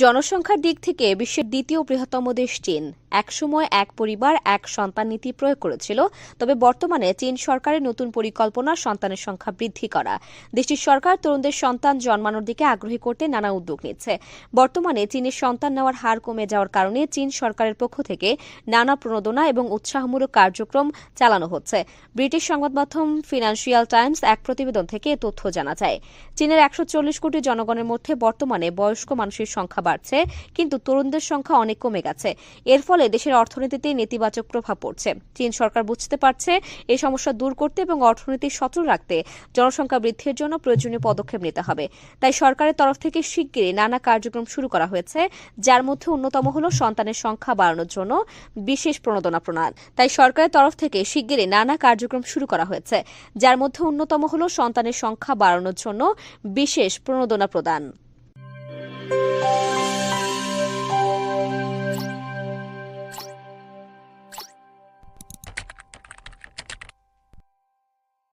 জনসংখ্যার দিক থেকে বিশ্বের দ্বিতীয় বৃহত্তম দেশ চীন। একসময় এক পরিবার, এক সন্তান নীতি প্রয়োগ করেছিল, তবে বর্তমানে চীন সরকারের নতুন পরিকল্পনা সন্তানের সংখ্যা বৃদ্ধি করা। দেশটির সরকার তরুণদের সন্তান জন্মানোর দিকে আগ্রহী করতে নানা উদ্যোগ নিচ্ছে। বর্তমানে চীনের সন্তান নেওয়ার হার কমে যাওয়ার কারণে চীন সরকারের পক্ষ থেকে নানা প্রণোদনা এবং উৎসাহমূলক কার্যক্রম চালানো হচ্ছে। ব্রিটিশ সংবাদ মাধ্যম ফিনান্সিয়াল টাইমস এক প্রতিবেদন থেকে তথ্য জানা যায়। চীনের একশো চল্লিশ কোটি জনগণের মধ্যে বর্তমানে বয়স্ক মানুষের সংখ্যা বাড়ছে, কিন্তু তরুণদের সংখ্যা অনেক কমে গেছে। এর ফলে দেশের অর্থনীতিতে নেতিবাচক প্রভাব পড়ছে। চীন সরকার বুঝতে পারছে এই সমস্যা দূর করতে এবং অর্থনীতি সচল রাখতে জনসংখ্যা বৃদ্ধির জন্য প্রয়োজনীয় পদক্ষেপ নিতে হবে। তাই সরকারের তরফ থেকে শিগগিরই নানা কার্যক্রম শুরু করা হয়েছে, যার মধ্যে অন্যতম হল সন্তানের সংখ্যা বাড়ানোর জন্য বিশেষ প্রণোদনা প্রণাল। তাই সরকারের তরফ থেকে শিগগিরই নানা কার্যক্রম শুরু করা হয়েছে, যার মধ্যে অন্যতম হল সন্তানের সংখ্যা বাড়ানোর জন্য বিশেষ প্রণোদনা প্রদান।